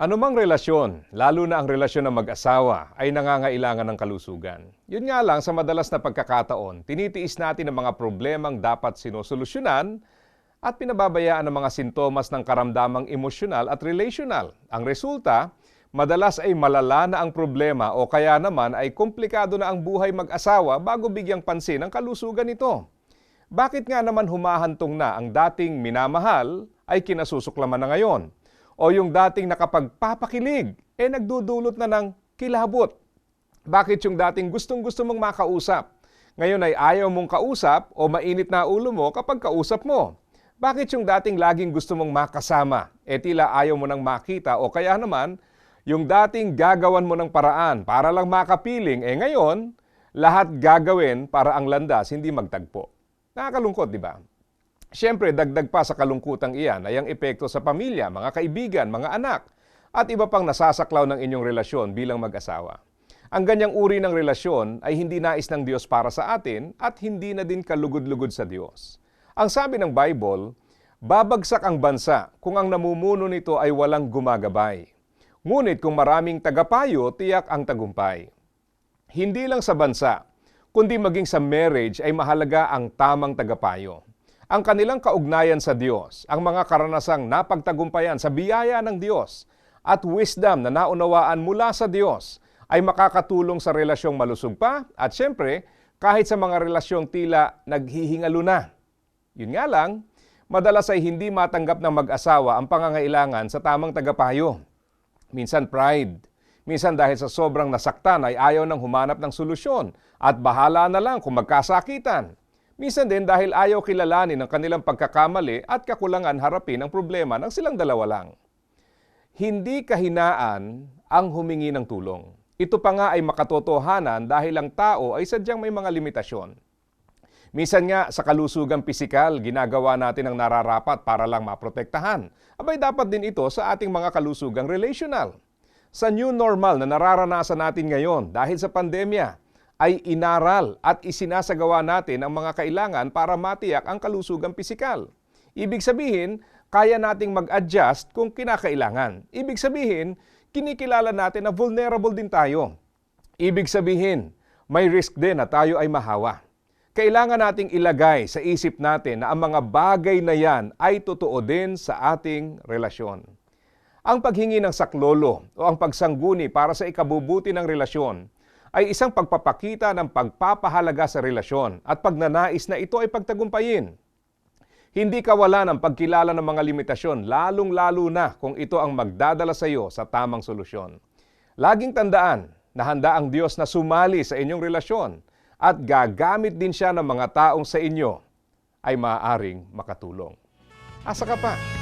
Anumang relasyon, lalo na ang relasyon ng mag-asawa, ay nangangailangan ng kalusugan. Yun nga lang, sa madalas na pagkakataon, tinitiis natin ang mga problemang dapat sinusolusyonan at pinababayaan ang mga sintomas ng karamdamang emosyonal at relational. Ang resulta, madalas ay malala na ang problema o kaya naman ay komplikado na ang buhay mag-asawa bago bigyang pansin ang kalusugan nito. Bakit nga naman humahantong na ang dating minamahal ay kinasusuklaman na ngayon? O yung dating nakapagpapakilig, eh nagdudulot na ng kilabot. Bakit yung dating gustong-gusto mong makausap? Ngayon ay ayaw mong kausap o mainit na ulo mo kapag kausap mo. Bakit yung dating laging gusto mong makasama? E tila ayaw mo nang makita o kaya naman, yung dating gagawan mo ng paraan para lang makapiling, eh ngayon, lahat gagawin para ang landas hindi magtagpo. Nakakalungkot, di ba? Siyempre, dagdag pa sa kalungkutang iyan ay ang epekto sa pamilya, mga kaibigan, mga anak, at iba pang nasasaklaw ng inyong relasyon bilang mag-asawa. Ang ganyang uri ng relasyon ay hindi nais ng Diyos para sa atin at hindi na din kalugod-lugod sa Diyos. Ang sabi ng Bible, babagsak ang bansa kung ang namumuno nito ay walang gumagabay. Ngunit kung maraming tagapayo, tiyak ang tagumpay. Hindi lang sa bansa, kundi maging sa marriage ay mahalaga ang tamang tagapayo ang kanilang kaugnayan sa Diyos, ang mga karanasang napagtagumpayan sa biyaya ng Diyos at wisdom na naunawaan mula sa Diyos ay makakatulong sa relasyong malusog pa at syempre kahit sa mga relasyong tila naghihingalo na. Yun nga lang, madalas ay hindi matanggap ng mag-asawa ang pangangailangan sa tamang tagapayo. Minsan pride, minsan dahil sa sobrang nasaktan ay ayaw nang humanap ng solusyon at bahala na lang kung magkasakitan. Minsan din dahil ayaw kilalanin ang kanilang pagkakamali at kakulangan harapin ang problema ng silang dalawa lang. Hindi kahinaan ang humingi ng tulong. Ito pa nga ay makatotohanan dahil ang tao ay sadyang may mga limitasyon. Minsan nga sa kalusugang pisikal, ginagawa natin ang nararapat para lang maprotektahan. Abay dapat din ito sa ating mga kalusugang relational. Sa new normal na nararanasan natin ngayon dahil sa pandemya, ay inaral at isinasagawa natin ang mga kailangan para matiyak ang kalusugang pisikal. Ibig sabihin, kaya nating mag-adjust kung kinakailangan. Ibig sabihin, kinikilala natin na vulnerable din tayo. Ibig sabihin, may risk din na tayo ay mahawa. Kailangan nating ilagay sa isip natin na ang mga bagay na yan ay totoo din sa ating relasyon. Ang paghingi ng saklolo o ang pagsangguni para sa ikabubuti ng relasyon ay isang pagpapakita ng pagpapahalaga sa relasyon at pagnanais na ito ay pagtagumpayin. Hindi kawala ng pagkilala ng mga limitasyon, lalong-lalo na kung ito ang magdadala sa iyo sa tamang solusyon. Laging tandaan na handa ang Diyos na sumali sa inyong relasyon at gagamit din siya ng mga taong sa inyo ay maaaring makatulong. Asa ka pa?